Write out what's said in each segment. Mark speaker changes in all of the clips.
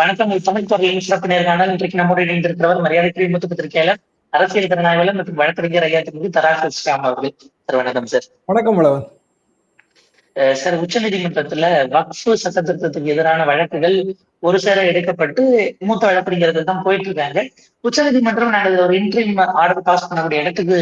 Speaker 1: வணக்கம். தமிழ் சிறப்பு நேர்காணல். இன்றைக்கு நம்முடைய இணைந்திருக்கிறவர் மரியாதைக்குரிய மூத்த பத்திரிகையாளர் அரசியல் திறனாய்வாளர் மற்றும் வழக்கறிஞர் ஐயா திரு தராசு ஸ்ரீராம் அவர்கள். சார் வணக்கம் சார்.
Speaker 2: வணக்கம் வளவன்.
Speaker 1: சார் உச்ச நீதிமன்றத்துல வக்ஃபு சட்ட திருத்தத்துக்கு எதிரான வழக்குகள் ஒரு சேர எடுக்கப்பட்டு மூத்த வழக்கறிஞர்கள் தான் போயிட்டு இருக்காங்க உச்ச நீதிமன்றம் நாங்கள் ஒரு இன்ட்ரீம் ஆர்டர் பாஸ் பண்ணக்கூடிய இடத்துக்கு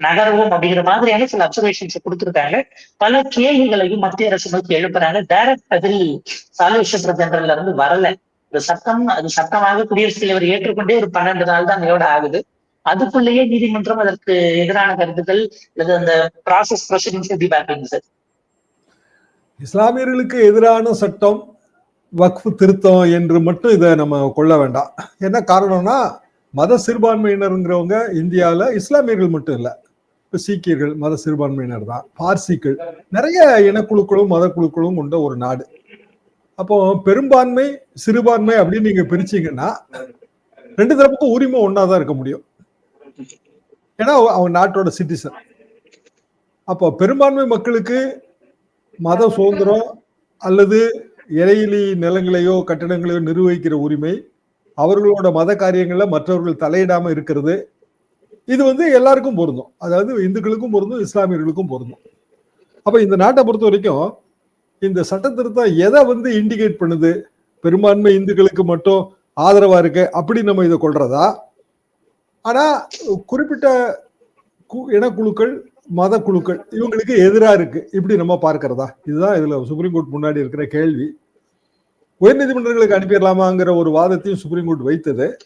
Speaker 1: நகர்வோம் அப்படிங்கிற மாதிரியான சில அப்சர்வேஷன்ஸ் கொடுத்திருக்காங்க. பல கேள்விகளையும் மத்திய அரசு நோக்கி எழுப்புறாங்க. டைரக்ட் பதில் சால்வேஷன் ஜெனரல்ல இருந்து வரல. இந்த சட்டம் அது சட்டமாக குடியரசுத் தலைவர் ஏற்றுக்கொண்டே ஒரு பன்னெண்டு நாள் தான் இதோட ஆகுது. அதுக்குள்ளேயே நீதிமன்றம் அதற்கு எதிரான கருத்துக்கள் அல்லது அந்த ப்ராசஸ் ப்ரொசீடிங்ஸ் எப்படி பார்க்குறீங்க சார்?
Speaker 2: இஸ்லாமியர்களுக்கு எதிரான சட்டம் வக்ஃபு திருத்தம் என்று மட்டும் இதை நம்ம கொள்ள வேண்டாம். என்ன காரணம்னா மத சிறுபான்மையினருங்கிறவங்க இந்தியாவில் இஸ்லாமியர்கள் மட்டும் இல்லை. இப்போ சீக்கியர்கள் மத சிறுபான்மையினர் தான் பார்சிகள் நிறைய இனக்குழுக்களும் மத குழுக்களும் கொண்ட ஒரு நாடு. அப்போ பெரும்பான்மை சிறுபான்மை அப்படின்னு நீங்க பிரிச்சீங்கன்னா ரெண்டு தரப்புக்கும் உரிமை ஒன்னாதான் இருக்க முடியும். ஏன்னா அவங்க நாட்டோட சிட்டிசன் அப்போ பெரும்பான்மை மக்களுக்கு மத சுதந்திரம் அல்லது இறையிலி நிலங்களையோ கட்டிடங்களையோ நிர்வகிக்கிற உரிமை அவர்களோட மத காரியங்களில் மற்றவர்கள் தலையிடாமல் இருக்கிறது. இது வந்து எல்லாருக்கும் பொருந்தும். அதாவது இந்துக்களுக்கும் பொருந்தும் இஸ்லாமியர்களுக்கும் பொருந்தும். அப்போ இந்த நாட்டை பொறுத்த வரைக்கும் இந்த சட்ட திருத்தம் எதை வந்து இண்டிகேட் பண்ணுது? பெரும்பான்மை இந்துக்களுக்கு மட்டும் ஆதரவா இருக்கு அப்படி நம்ம இதை கொள்றதா? ஆனா குறிப்பிட்ட கு- இனக்குழுக்கள் மத குழுக்கள் இவங்களுக்கு எதிரா இருக்கு. இப்படி நம்ம பார்க்கிறதா? இதுதான் இதுல சுப்ரீம் கோர்ட் முன்னாடி இருக்கிற கேள்வி. உயர்நீதிமன்றங்களுக்கு அனுப்பிடலாமாங்கிற ஒரு வாதத்தையும் சுப்ரீம் கோர்ட் வைத்தது.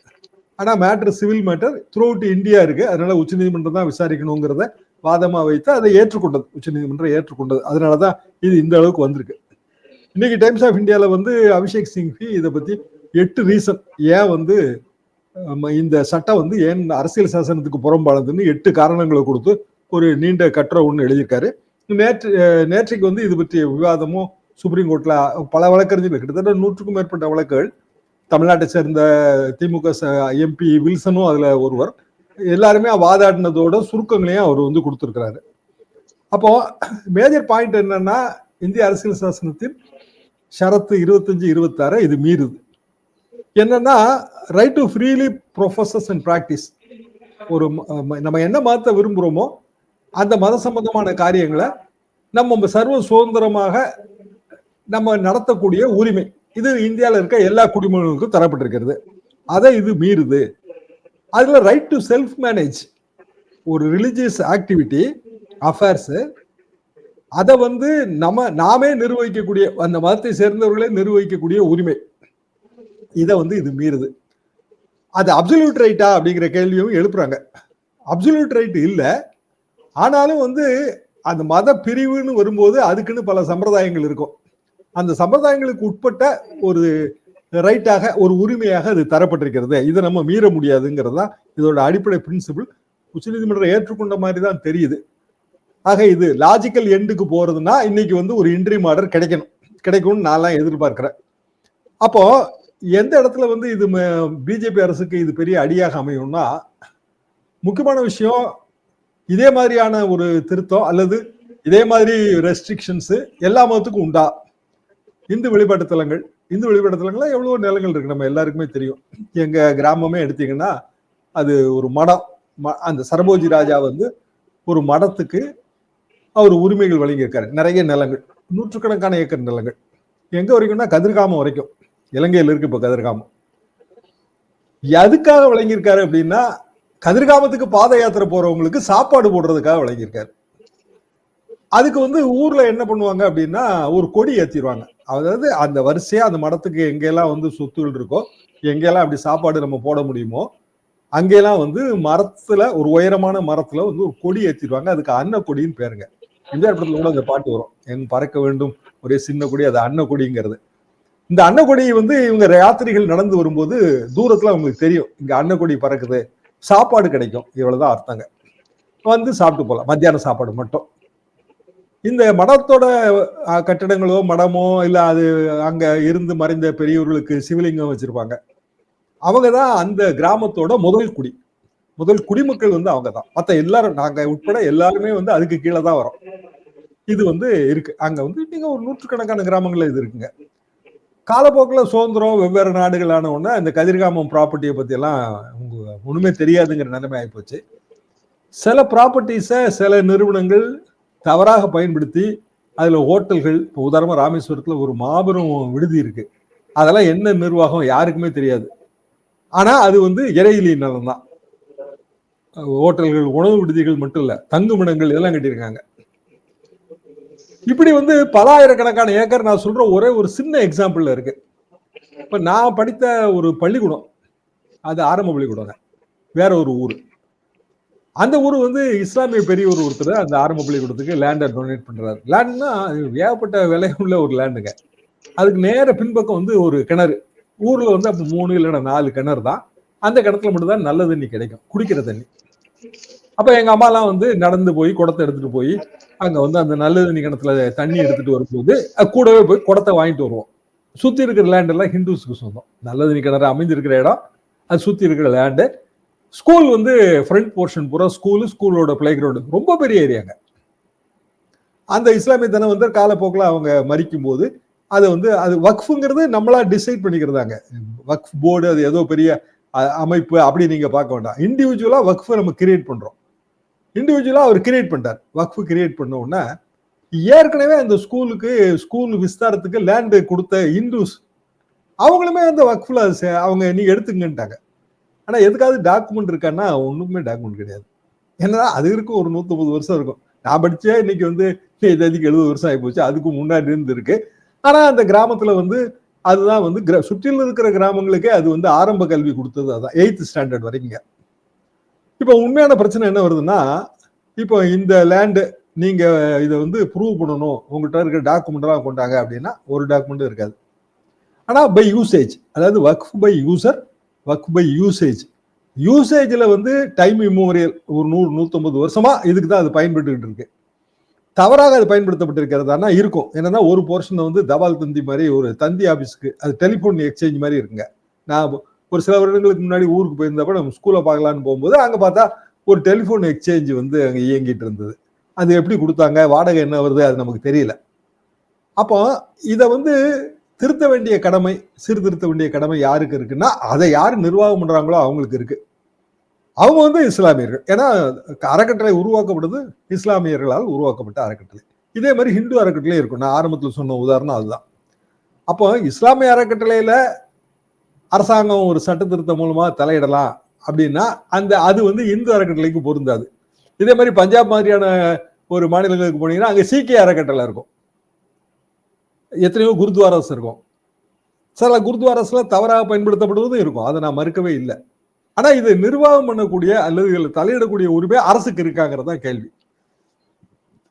Speaker 2: ஆனா matter civil matter throughout India இருக்கு. அதனால உச்சநீதிமன்றம் தான் விசாரிக்கணுங்கிறத வாதமாக வைத்து அதை ஏற்றுக்கொண்டது. உச்சநீதிமன்றம் ஏற்றுக்கொண்டது. அதனால தான் இது இந்த அளவுக்கு வந்திருக்கு. இன்னைக்கு டைம்ஸ் ஆஃப் இந்தியாவில் வந்து அபிஷேக் சிங்வி இதை பற்றி எட்டு ரீசன் ஏன் வந்து இந்த சட்டம் வந்து ஏன் அரசியல் சாசனத்துக்கு புறம்பானதுன்னு எட்டு காரணங்களை கொடுத்து ஒரு நீண்ட கட்டுரை ஒன்று எழுதியிருக்காரு. நேற்று நேற்றைக்கு வந்து இது பற்றிய விவாதமும் சுப்ரீம் கோர்ட்ல பல வழக்கறிஞர்கள் கிட்டத்தட்ட நூற்றுக்கும் மேற்பட்ட வழக்குகள் தமிழ்நாட்டை சேர்ந்த திமுக எம்பி வில்சனும் அதுல ஒருவர் எல்லாருமே வாதாடினதோட சுருக்கங்களையும் அவர் வந்து கொடுத்துருக்கிறாரு. அப்போ மேஜர் பாயிண்ட் என்னன்னா இந்திய அரசியல் சாசனத்தின் ஷரத்து இருபத்தஞ்சு இருபத்தாறு இது மீறுது. என்னன்னா right to freely professes and practice ஒரு ம- நம்ம என்ன மதத்தை விரும்புகிறோமோ அந்த மத சம்பந்தமான காரியங்களை நம்ம சர்வ சுதந்திரமாக நம்ம நடத்தக்கூடிய உரிமை. இது இந்தியாவில் இருக்க எல்லா குடிமகனுக்கும் தரப்பட்டிருக்கிறது. அதை இது மீறுது. அதில் ரைட் டு செல்ஃப் மேனேஜ் ஒரு ரிலிஜியஸ் ஆக்டிவிட்டி அஃபேர்ஸு அதை வந்து நம்ம நாமே நிர்வகிக்கக்கூடிய அந்த மதத்தை சேர்ந்தவர்களே நிர்வகிக்கக்கூடிய உரிமை. இதை வந்து இது மீறுது. அது அப்சல்யூட் ரைட்டா அப்படிங்கிற கேள்வியும் எழுப்புறாங்க. அப்சல்யூட் ரைட் இல்லை. ஆனாலும் வந்து அந்த மத பிரிவுன்னு வரும்போது அதுக்குன்னு பல சம்பிரதாயங்கள் இருக்கும். அந்த சம்பிரதாயங்களுக்கு உட்பட்ட ஒரு ரைட்டாக ஒரு உரிமையாக அது தரப்பட்டிருக்கிறது. இதை நம்ம மீற முடியாதுங்கிறது தான் இதோட அடிப்படை பிரின்சிபிள் உச்சநீதிமன்றம் ஏற்றுக்கொண்ட மாதிரி தான் தெரியுது. ஆக இது லாஜிக்கல் எண்டுக்கு போறதுன்னா இன்னைக்கு வந்து ஒரு இன்ட்ரீம் ஆர்டர் கிடைக்கணும். கிடைக்கும்னு நான்லாம் எதிர்பார்க்கிறேன். அப்போ எந்த இடத்துல வந்து இது பிஜேபி அரசுக்கு இது பெரிய அடியாக அமையும்னா முக்கியமான விஷயம் இதே மாதிரியான ஒரு திருத்தம் அல்லது இதே மாதிரி ரெஸ்ட்ரிக்ஷன்ஸு எல்லா மதத்துக்கும் உண்டா? இந்து வழிபாட்டு தலங்கள் இந்து வழிபாட்டு எவ்வளோ நிலங்கள் இருக்கு. நம்ம எல்லாருக்குமே தெரியும். எங்க கிராமமே எடுத்தீங்கன்னா அது ஒரு மடம். ம- அந்த சரபோஜி ராஜா வந்து ஒரு மடத்துக்கு அவர் உரிமைகள் வழங்கியிருக்காரு. நிறைய நிலங்கள். நூற்றுக்கணக்கான ஏக்கர் நிலங்கள். எங்க வரைக்கும்னா கதிர்காமம் வரைக்கும். இலங்கையில் இருக்கு இப்போ கதிர்காமம். எதுக்காக வழங்கியிருக்காரு அப்படின்னா கதிர்காமத்துக்கு பாத யாத்திரை போறவங்களுக்கு சாப்பாடு போடுறதுக்காக வழங்கியிருக்காரு. அதுக்கு வந்து ஊர்ல என்ன பண்ணுவாங்க அப்படின்னா ஒரு கொடி ஏத்திடுவாங்க. அதாவது அந்த வரிசையா அந்த மடத்துக்கு எங்கெல்லாம் வந்து சொத்துகள் இருக்கோ எங்கெல்லாம் அப்படி சாப்பாடு நம்ம போட முடியுமோ அங்கெல்லாம் வந்து மரத்துல ஒரு உயரமான மரத்துல வந்து ஒரு கொடி ஏற்றிடுவாங்க அதுக்கு அன்ன கொடின்னு பேருங்க. எம்ஜிஆர் படத்துல கூட அந்த பாட்டு வரும். எங் பறக்க வேண்டும் ஒரே சின்ன கொடி அது அன்ன கொடிங்கிறது இந்த அன்னக்கொடி வந்து இவங்க யாத்திரிகள் நடந்து வரும்போது தூரத்துல அவங்களுக்கு தெரியும். இங்க அன்னக்கொடி பறக்குது. சாப்பாடு கிடைக்கும். இவ்வளவுதான் அர்த்தங்க. வந்து சாப்பிட்டு போகலாம் மத்தியான சாப்பாடு மட்டும். இந்த மடத்தோட கட்டிடங்களோ கட்டடங்களோ மடமோ இல்லை அது அங்கே இருந்து மறைந்த பெரியவர்களுக்கு சிவலிங்கம் வச்சுருப்பாங்க. அவங்க தான் அந்த கிராமத்தோட முதல் குடி. முதல் குடிமக்கள் வந்து அவங்க தான் மற்ற எல்லாரும் நாங்கள் உட்பட எல்லாருமே வந்து அதுக்கு கீழே தான் வரோம். இது வந்து இருக்கு. அங்கே வந்து நீங்கள் ஒரு நூற்றுக்கணக்கான கிராமங்களில் இது இருக்குங்க. காலப்போக்கில் சுதந்திரம் வெவ்வேறு நாடுகளான உடனே இந்த கதிர்காமம் ப்ராப்பர்ட்டியை பற்றியெல்லாம் எல்லாம் ஒன்றுமே தெரியாதுங்கிற நிலைமை ஆகிப்போச்சு சில ப்ராப்பர்ட்டிஸை சில நிறுவனங்கள் தவறாக பயன்படுத்தி அதில் ஹோட்டல்கள் இப்போ உதாரணமாக ராமேஸ்வரத்தில் ஒரு மாபெரும் விடுதி இருக்கு. அதெல்லாம் என்ன நிர்வாகம் யாருக்குமே தெரியாது. ஆனால் அது வந்து இறையிலி நலம் தான். ஹோட்டல்கள் உணவு விடுதிகள் மட்டும் இல்லை தங்குமிடங்கள் இதெல்லாம் கட்டியிருக்காங்க. இப்படி வந்து பலாயிரக்கணக்கான ஏக்கர் நான் சொல்ற ஒரே ஒரு சின்ன எக்ஸாம்பிள் இருக்கு. இப்ப நான் படித்த ஒரு பள்ளிக்கூடம் அது ஆரம்ப பள்ளிக்கூடங்க. வேற ஒரு ஊர். அந்த ஊர் வந்து இஸ்லாமிய பெரிய ஊர் ஒருத்தர் அந்த ஆரம்ப பள்ளிக்கூடத்துக்கு லேண்டை டொனேட் பண்றாரு. லேண்ட்னா ஏகப்பட்ட விலை உள்ள ஒரு லேண்டுங்க அதுக்கு நேர பின்பக்கம் வந்து ஒரு கிணறு. ஊர்ல வந்து அப்ப மூணு இல்லைன்னா நாலு கிணறு தான். அந்த கிணத்துல மட்டும் தான் நல்ல தண்ணி கிடைக்கும். குடிக்கிற தண்ணி. அப்ப எங்க அம்மாலாம் வந்து நடந்து போய் குடத்தை எடுத்துட்டு போய் அங்க வந்து அந்த நல்ல தண்ணி கிணத்துல தண்ணி எடுத்துட்டு வரும்போது கூடவே போய் குடத்தை வாங்கிட்டு வருவோம். சுத்தி இருக்கிற லேண்ட் எல்லாம் ஹிந்துஸுக்கு சொந்தம். நல்ல தண்ணி கிணறு அமைஞ்சிருக்கிற இடம். அது சுத்தி இருக்கிற லேண்டு ஸ்கூல் வந்து ஃப்ரண்ட் போர்ஷன் பூரா ஸ்கூலு ஸ்கூலோட பிளே கிரவுண்டு ரொம்ப பெரிய ஏரியாங்க அந்த இஸ்லாமிய தினம் வந்து காலப்போக்கில் அவங்க மறிக்கும் போது அது வந்து அது வக்ஃபுங்கிறது நம்மளா டிசைட் பண்ணிக்கிறதாங்க. வக்ஃப் போர்டு அது ஏதோ பெரிய அமைப்பு அப்படி நீங்க பார்க்க வேண்டாம். இண்டிவிஜுவலா வக்ஃபை நம்ம கிரியேட் பண்றோம். இண்டிவிஜுவலா அவர் கிரியேட் பண்ணிட்டார். வக்ஃபு கிரியேட் பண்ண உடனே ஏற்கனவே அந்த ஸ்கூலுக்கு ஸ்கூல் விஸ்தாரத்துக்கு லேண்டு கொடுத்த இந்துஸ் அவங்களுமே அந்த வக்ஃபில் அவங்க நீங்க எடுத்துங்கன்ட்டாங்க ஆனால் எதுக்காவது டாக்குமெண்ட் இருக்கான்னா ஒன்றுக்குமே டாக்குமெண்ட் கிடையாது. ஏன்னா அது இருக்கும் ஒரு நூற்றம்பது வருஷம் இருக்கும். நான் படித்தே இன்னைக்கு வந்து இதுக்கு எழுபது வருஷம் ஆகி போச்சு அதுக்கு முன்னாடி இருந்து இருக்கு. ஆனால் அந்த கிராமத்தில் வந்து அதுதான் வந்து கிர- சுற்றிலும் இருக்கிற கிராமங்களுக்கே அது வந்து ஆரம்ப கல்வி கொடுத்தது அதுதான் எயித்து ஸ்டாண்டர்ட் வரைக்குங்க. இப்போ உண்மையான பிரச்சனை என்ன வருதுன்னா இப்போ இந்த லேண்டு நீங்க இதை வந்து ப்ரூவ் பண்ணணும் உங்கள்கிட்ட இருக்கிற டாக்குமெண்ட்லாம் கொண்டாங்க அப்படின்னா ஒரு டாக்குமெண்ட்டும் இருக்காது. ஆனால் பை யூசேஜ் அதாவது work by user work by usage யூசேஜில் வந்து டைம் இம்மோரியல் ஒரு நூறு நூற்றம்பது வருஷமாக இதுக்கு தான் அது பயன்பட்டுக்கிட்டு இருக்கு. தவறாக அது பயன்படுத்தப்பட்டிருக்கிறதானா? இருக்கும். என்னன்னா ஒரு போர்ஷனை வந்து தபால் தந்தி மாதிரி ஒரு தந்தி ஆஃபீஸ்க்கு அது டெலிஃபோன் எக்ஸ்சேஞ்ச் மாதிரி இருக்குங்க. நான் ஒரு சில வருடங்களுக்கு முன்னாடி ஊருக்கு போயிருந்தப்ப நம்ம ஸ்கூலை பார்க்கலான்னு போகும்போது அங்கே பார்த்தா ஒரு டெலிஃபோன் எக்ஸ்சேஞ்ச் வந்து அங்கே இயங்கிட்டு இருந்தது. அது எப்படி கொடுத்தாங்க? வாடகை என்ன வருது? அது நமக்கு தெரியல. அப்போ இதை வந்து திருத்த வேண்டிய கடமை சீர்திருத்த வேண்டிய கடமை யாருக்கு இருக்குன்னா அதை யார் நிர்வாகம் பண்றாங்களோ அவங்களுக்கு இருக்கு. அவங்க வந்து இஸ்லாமியர்கள். ஏன்னா அறக்கட்டளை உருவாக்கப்படுது இஸ்லாமியர்களால் உருவாக்கப்பட்ட அறக்கட்டளை. இதே மாதிரி ஹிந்து அறக்கட்டளை இருக்கும். நான் ஆரம்பத்தில் சொன்ன உதாரணம் அதுதான். அப்போ இஸ்லாமிய அறக்கட்டளையில அரசாங்கம் ஒரு சட்ட திருத்தம் மூலமா தலையிடலாம் அப்படின்னா அந்த அது வந்து இந்து அறக்கட்டளைக்கு பொருந்தாது. இதே மாதிரி பஞ்சாப் மாதிரியான ஒரு மாநிலங்களுக்கு போனீங்கன்னா அங்கே சீக்கிய அறக்கட்டளை இருக்கும். எத்தனையோ குருத்வாராஸ் இருக்கும். சில குருத்வாராஸ்ல தவறாக பயன்படுத்தப்படுவதும் இருக்கும். அதை நான் மறுக்கவே இல்லை. ஆனா இது நிர்வாகம் பண்ணக்கூடிய அல்லது இதில் தலையிடக்கூடிய உரிமை அரசுக்கு இருக்காங்கிறதா கேள்வி.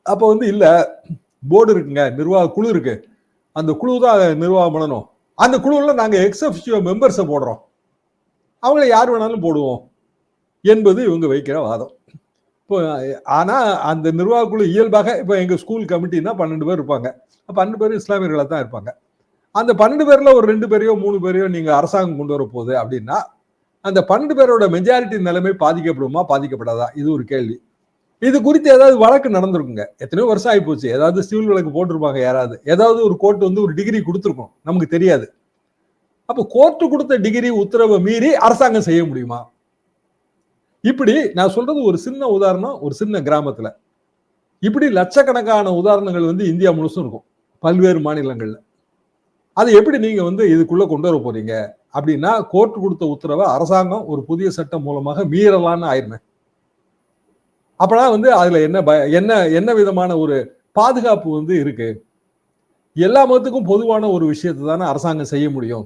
Speaker 2: அப்ப வந்து இல்ல போர்டு இருக்குங்க நிர்வாக குழு இருக்கு. அந்த குழு தான் நிர்வாகம் பண்ணணும். அந்த குழுவில் நாங்கள் எக்ஸப்ஷியோ மெம்பர்ஸை போடுறோம். அவங்கள யார் வேணாலும் போடுவோம் என்பது இவங்க வைக்கிற வாதம். இப்போ ஆனால் அந்த நிர்வாக குழு இயல்பாக இப்போ எங்கள் ஸ்கூல் கமிட்டின்னா பன்னெண்டு பேர் இருப்பாங்க. பன்னெண்டு பேர் இஸ்லாமியர்களாக தான் இருப்பாங்க. அந்த பன்னெண்டு பேரில் ஒரு ரெண்டு பேரையோ மூணு பேரையோ நீங்கள் அரசாங்கம் கொண்டு வர போகுது அப்படின்னா அந்த பன்னெண்டு பேரோட மெஜாரிட்டி நிலைமை பாதிக்கப்படுமா பாதிக்கப்படாதா? இது ஒரு கேள்வி. இது குறித்து ஏதாவது வழக்கு நடந்திருக்குங்க. எத்தனையோ வருஷம் ஆகி போச்சு. ஏதாவது சிவில் வழக்கு போட்டிருப்பாங்க யாராவது. ஏதாவது ஒரு கோர்ட் வந்து ஒரு டிகிரி கொடுத்துருக்கோம் நமக்கு தெரியாது. அப்போ கோர்ட்டு கொடுத்த டிகிரி உத்தரவை மீறி அரசாங்கம் செய்ய முடியுமா? இப்படி நான் சொல்றது ஒரு சின்ன உதாரணம் ஒரு சின்ன கிராமத்துல. இப்படி லட்சக்கணக்கான உதாரணங்கள் வந்து இந்தியா முழுசும் இருக்கும். பல்வேறு மாநிலங்களில். அதை எப்படி நீங்கள் வந்து இதுக்குள்ளே கொண்டு வர போறீங்க? அப்படின்னா கோர்ட் கொடுத்த உத்தரவை அரசாங்கம் ஒரு புதிய சட்டம் மூலமாக மீறலான்னு ஆயிருமே. அப்பனா வந்து அதில் என்ன பய என்ன என்ன விதமான ஒரு பாதுகாப்பு வந்து இருக்கு? எல்லா மதத்துக்கும் பொதுவான ஒரு விஷயத்தை தானே அரசாங்கம் செய்ய முடியும்.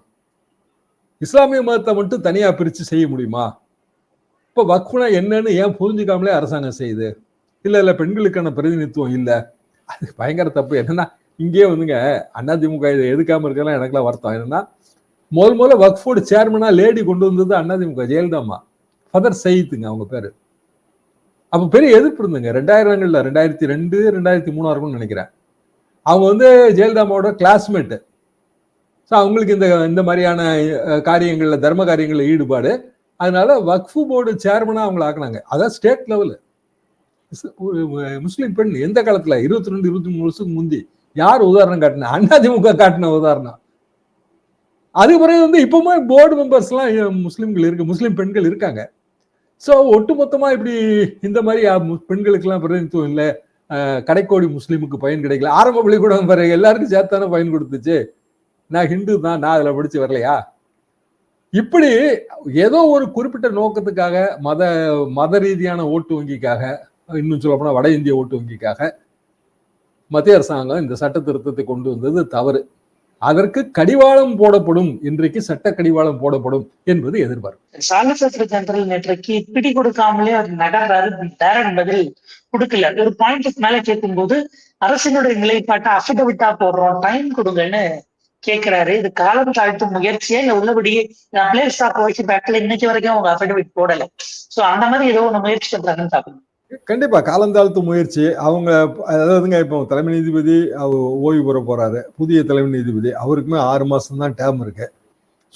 Speaker 2: இஸ்லாமிய மதத்தை மட்டும் தனியாக பிரித்து செய்ய முடியுமா? இப்போ வக்குனா என்னன்னு ஏன் புரிஞ்சுக்காமலே அரசாங்கம் செய்யுது? இல்லை இல்லை பெண்களுக்கான பிரதிநிதித்துவம் இல்லை. அது பயங்கர தப்பு. என்னன்னா இங்கேயே வந்துங்க அதிமுக இதை எதுக்காம இருக்கலாம் எனக்குலாம் வருத்தம். என்னன்னா முதல் முதல்ல வக்ஃபோர்டு சேர்மனா லேடி கொண்டு வந்தது அதிமுக ஜெயலலிதாமா ஃபதர் சயித்துங்க அவங்க பேரு. அப்போ பெரிய எதிர்ப்பு இருந்துங்க ரெண்டாயிரங்கள்ல ரெண்டாயிரத்தி ரெண்டு ரெண்டாயிரத்தி மூணா இருக்கும்னு நினைக்கிறேன். அவங்க வந்து ஜெயலலிதாமாவோட கிளாஸ்மேட்டு ஸோ அவங்களுக்கு இந்த இந்த மாதிரியான காரியங்களில் தர்ம காரியங்களில் ஈடுபாடு. அதனால வக்ஃபு போர்டு சேர்மனாக அவங்கள ஆக்குனாங்க. அதான் ஸ்டேட் லெவலு முஸ்லீம் பெண் எந்த காலத்தில்? இருபத்தி ரெண்டு இருபத்தி மூணு வருஷத்துக்கு முந்தி. யார் உதாரணம் காட்டின? அதிமுக காட்டின உதாரணம். அதுக்கு பிறகு வந்து இப்பவுமே போர்டு மெம்பர்ஸ்லாம் முஸ்லீம்கள் இருக்கு முஸ்லீம் பெண்கள் இருக்காங்க. ஸோ ஒட்டுமொத்தமாக இப்படி இந்த மாதிரி பெண்களுக்கெல்லாம் பிரதிநிதித்துவம் இல்லை. கடைக்கோடி முஸ்லீமுக்கு பயன் கிடைக்கல. ஆரம்ப பள்ளிக்கூடம் வர எல்லாருக்கும் சேர்த்தான பயன் கொடுத்துச்சு. நான் ஹிந்து தான் நான் அதில் படிச்சு வரலையா? இப்படி ஏதோ ஒரு குறிப்பிட்ட நோக்கத்துக்காக மத மத ரீதியான ஓட்டு வங்கிக்காக இன்னும் சொல்ல வட இந்திய ஓட்டு வங்கிக்காக மத்திய அரசாங்கம் இந்த சட்ட திருத்தத்தை கொண்டு வந்தது தவறு. அதற்கு கடிவாளம் போடப்படும். இன்றைக்கு சட்ட கடிவாளம் போடப்படும் என்பது எதிர்பார்ப்பு.
Speaker 1: சாலிசிட்டர் ஜெனரல் நேற்றைக்கு பிடி கொடுக்காமலே அவர் நகர்றாரு. டேரக்ட் பதில் கொடுக்கல. ஒரு பாயிண்ட் மேல கேட்கும்போது அரசினுடைய நிலைப்பாட்டை அஃபிடவிட்டா போடுறோம். டைம் கொடுங்கன்னு கேக்குறாரு இது காலம் தாழ்த்தும் முயற்சியே? இல்ல உள்ளபடியே நான் பிளே ஸ்டாக் வச்சு பேக்ல இன்னைக்கு வரைக்கும் அவங்க அஃபிடவிட் போடல. சோ அந்த மாதிரி ஏதோ ஒண்ணு முயற்சி பண்றாங்கன்னு பாக்கணும்
Speaker 2: கண்டிப்பா காலந்தாழ்த்து முயற்சி. அவங்க அதாவதுங்க இப்போ தலைமை நீதிபதி அவர் ஓய்வு பெற போறாரு. புதிய தலைமை நீதிபதி. அவருக்குமே ஆறு மாசம் தான் டேம் இருக்கு.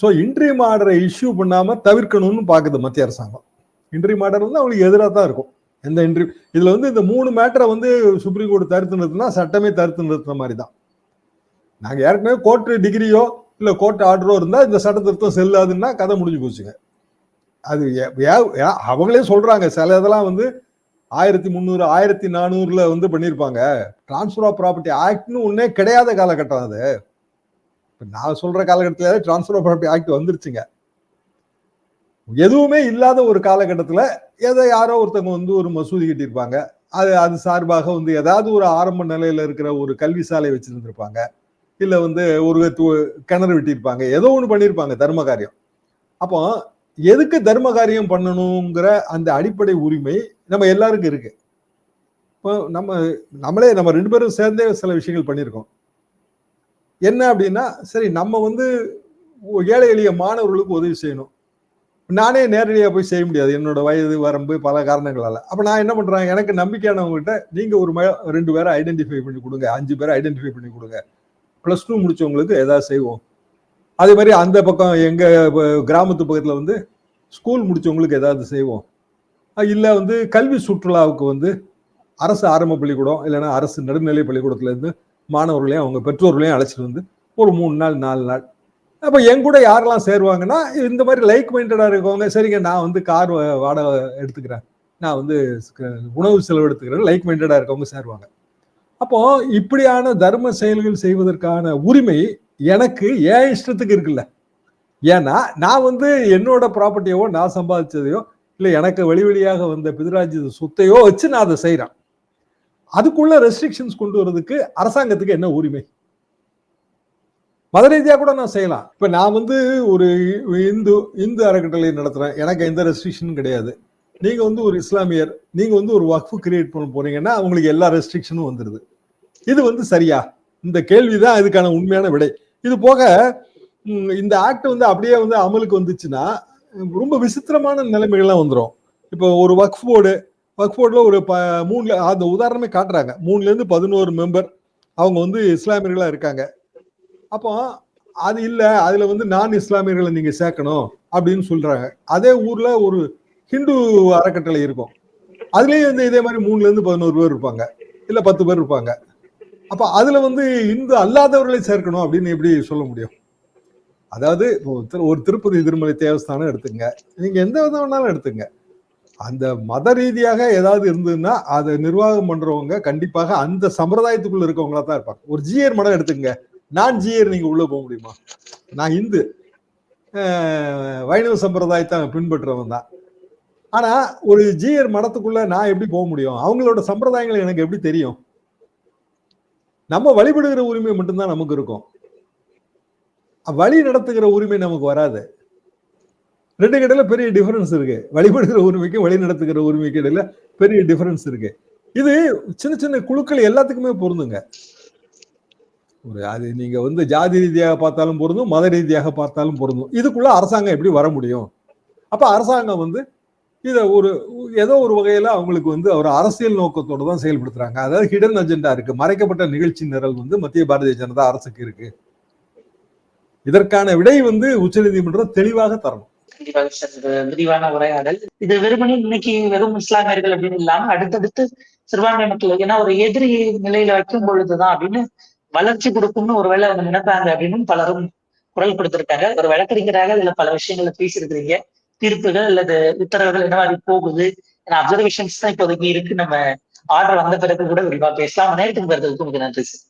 Speaker 2: ஸோ இன்ட்ரீம் ஆர்டரை இஷ்யூ பண்ணாம தவிர்க்கணும்னு பாக்குது மத்திய அரசாங்கம். இன்ட்ரீம் ஆர்டர் வந்து அவங்களுக்கு எதிராக தான் இருக்கும். எந்த இன்ட்ரீம் இதுல வந்து இந்த மூணு மேட்டரை வந்து சுப்ரீம் கோர்ட் தடுத்து நிறுத்தினா சட்டமே தடுத்து நிறுத்தின மாதிரி தான். நாங்கள் ஏற்கனவே கோர்ட் டிகிரியோ இல்லை கோர்ட் ஆர்டரோ இருந்தால் இந்த சட்ட திருத்தம் செல்லாதுன்னா கதை முடிஞ்சு போச்சுங்க. அது ஏ- ஏ- அவங்களே சொல்றாங்க. சில இதெல்லாம் வந்து ஆயிரத்தி முந்நூறு ஆயிரத்தி நானூறுல வந்து பண்ணியிருப்பாங்க டிரான்ஸ்ஃபர் ஆஃப் ப்ராப்பர்ட்டி ஆக்ட்னு ஒன்னே கிடையாத காலகட்டம் அது. இப்போ நான் சொல்ற காலகட்டத்தில் டிரான்ஸ்ஃபர் ஆஃப் ப்ராப்பர்ட்டி ஆக்ட் வந்துருச்சுங்க. எதுவுமே இல்லாத ஒரு காலகட்டத்தில் ஏதோ யாரோ ஒருத்தவங்க வந்து ஒரு மசூதி கட்டியிருப்பாங்க. அது அது சார்பாக வந்து ஏதாவது ஒரு ஆரம்ப நிலையில இருக்கிற ஒரு கல்வி சாலை வச்சிருந்திருப்பாங்க. இல்லை வந்து ஒரு கிணறு வெட்டியிருப்பாங்க. ஏதோ ஒன்று பண்ணியிருப்பாங்க தர்ம காரியம். அப்போ எதுக்கு தர்ம காரியம் பண்ணணுங்கிற அந்த அடிப்படை உரிமை நம்ம எல்லாருக்கும் இருக்கு. இப்போ நம்ம நம்மளே நம்ம ரெண்டு பேரும் சேர்ந்தே சில விஷயங்கள் பண்ணியிருக்கோம். என்ன அப்படின்னா சரி நம்ம வந்து ஏழை எளிய மாணவர்களுக்கு உதவி செய்யணும். நானே நேரடியாக போய் செய்ய முடியாது. என்னோட வயது வரம்பு பல காரணங்களால். அப்போ நான் என்ன பண்றேன்? எனக்கு நம்பிக்கையானவங்ககிட்ட நீங்க ஒரு ம- ரெண்டு பேரை ஐடென்டிஃபை பண்ணி கொடுங்க. அஞ்சு பேரை ஐடென்டிஃபை பண்ணி கொடுங்க. ப்ளஸ் டூ முடிச்சவங்களுக்கு ஏதாவது செய்வோம். அதே மாதிரி அந்த பக்கம் எங்க கிராமத்து பக்கத்தில் வந்து ஸ்கூல் முடிச்சவங்களுக்கு ஏதாவது செய்வோம். இல்லை வந்து கல்வி சுற்றுலாவுக்கு வந்து அரசு ஆரம்ப பள்ளிக்கூடம் இல்லைன்னா அரசு நடுநிலை பள்ளிக்கூடத்துலேருந்து மாணவர்களையும் அவங்க பெற்றோர்களையும் அழைச்சிட்டு வந்து ஒரு மூணு நாள் நாலு நாள். அப்போ என் கூட யாரெல்லாம் சேருவாங்கன்னா இந்த மாதிரி லைக் மைண்டடாக இருக்கவங்க சரிங்க நான் வந்து கார் வாடகை எடுத்துக்கிறேன். நான் வந்து உணவு செலவு எடுத்துக்கிறேன் லைக் மைண்டடாக இருக்கவங்க சேருவாங்க. அப்போ இப்படியான தர்ம செயல்கள் செய்வதற்கான உரிமை எனக்கு ஏன் இஷ்டத்துக்கு இருக்குல்ல. ஏன்னா நான் வந்து என்னோட ப்ராப்பர்ட்டியவோ நான் சம்பாதிச்சதையோ இல்லை எனக்கு வழி வழியாக வந்த பிதிராஜ் சொத்தையோ வச்சு நான் அதை செய்கிறேன் அதுக்குள்ள ரெஸ்ட்ரிக்ஷன்ஸ் கொண்டு வரதுக்கு அரசாங்கத்துக்கு என்ன உரிமை? மத ரீதியாக கூட நான் செய்யலாம். இப்போ நான் வந்து ஒரு இந்து இந்து அறக்கட்டளை நடத்துகிறேன் எனக்கு எந்த ரெஸ்ட்ரிக்ஷனும் கிடையாது. நீங்கள் வந்து ஒரு இஸ்லாமியர் நீங்கள் வந்து ஒரு வக்ஃபு கிரியேட் பண்ண போறீங்கன்னா உங்களுக்கு எல்லா ரெஸ்ட்ரிக்ஷனும் வந்துடுது இது வந்து சரியா? இந்த கேள்வி தான் இதுக்கான உண்மையான விடை. இது போக இந்த ஆக்ட் வந்து அப்படியே வந்து அமலுக்கு வந்துச்சுன்னா ரொம்ப விசித்திரமான நிலைமைகள்லாம் வந்துடும் இப்போ ஒரு வக்ஃப் போர்டு வக்ஃப் போர்டில் ஒரு ப மூணுல அந்த உதாரணமே காட்டுறாங்க. மூணுலேருந்து பதினோரு மெம்பர் அவங்க வந்து இஸ்லாமியர்களாக இருக்காங்க. அப்போ அது இல்லை அதில் வந்து நான் இஸ்லாமியர்களை நீங்கள் சேர்க்கணும் அப்படின்னு சொல்கிறாங்க அதே ஊரில் ஒரு ஹிந்து அறக்கட்டளை இருக்கும். அதுலேயே வந்து இதே மாதிரி மூணுலேருந்து பதினோரு பேர் இருப்பாங்க. இல்லை பத்து பேர் இருப்பாங்க. அப்போ அதில் வந்து இந்து அல்லாதவர்களை சேர்க்கணும் அப்படின்னு எப்படி சொல்ல முடியும்? அதாவது ஒரு திருப்பதி திருமலை தேவஸ்தானம் எடுத்துங்க நீங்க எந்த விதம் வேணாலும் எடுத்துங்க அந்த மத ரீதியாக ஏதாவது இருந்ததுன்னா அதை நிர்வாகம் பண்றவங்க கண்டிப்பாக அந்த சம்பிரதாயத்துக்குள்ள இருக்கவங்களா தான் இருப்பாங்க. ஒரு ஜிஎர் மடம் எடுத்துங்க நான் ஜியர் நீங்க உள்ள போக முடியுமா? நான் இந்து. வைணவ சம்பிரதாயத்தை பின்பற்றவன் தான். ஆனா ஒரு ஜியர் மடத்துக்குள்ள நான் எப்படி போக முடியும்? அவங்களோட சம்பிரதாயங்கள் எனக்கு எப்படி தெரியும்? நம்ம வழிபடுகிற உரிமை மட்டும்தான் நமக்கு இருக்கும். வழி நடத்துகிற உரிமை நமக்கு வராது. ரெண்டு இடையில பெரிய டிஃபரன்ஸ் இருக்கு. வழிபடுகிற உரிமைக்கும் வழி நடத்துகிற உரிமைக்கு இடையில பெரிய டிஃபரன்ஸ் இருக்கு. இது சின்ன சின்ன குழுக்கள் எல்லாத்துக்குமே பொருந்துங்க. ஒரு அது நீங்க வந்து ஜாதி ரீதியாக பார்த்தாலும் பொருந்தும் மத ரீதியாக பார்த்தாலும் பொருந்தும். இதுக்குள்ள அரசாங்கம் எப்படி வர முடியும்? அப்ப அரசாங்கம் வந்து இதை ஒரு ஏதோ ஒரு வகையில அவங்களுக்கு வந்து ஒரு அரசியல் நோக்கத்தோடு தான் செயல்படுத்துறாங்க. அதாவது ஹிடன் அஜெண்டா இருக்கு. மறைக்கப்பட்ட நிகழ்ச்சி நிரல் வந்து மத்திய பாரதிய ஜனதா அரசுக்கு இருக்கு. இதற்கான விடை வந்து உச்சநீதிமன்றம் தெளிவாக தரணும்.
Speaker 1: விரிவான உரையாடல். இது வெறுமனே இன்னைக்கு வெறும் இஸ்லாமியர்கள் அப்படின்னு இல்லாம அடுத்தடுத்து சிறுபான்மை மக்கள் ஏன்னா ஒரு எதிரி நிலையில வைக்கும் பொழுதுதான் அப்படின்னு வளர்ச்சி கொடுக்கும்னு ஒருவேளை அவங்க நினைப்பாங்க அப்படின்னு பலரும் குரல் கொடுத்திருக்காங்க. ஒரு வழக்கறிஞராக இதுல பல விஷயங்களை பேசியிருக்கிறீங்க. தீர்ப்புகள் அல்லது உத்தரவுகள் என்ன மாதிரி போகுது? அப்சர்வேஷன்ஸ் தான் இப்போதைக்கு இருக்கு. நம்ம ஆர்டர் வந்த பிறகு கூட விரிவா பேசலாம். நேரத்துக்கு பிறகு உங்களுக்கு நன்றி சார்.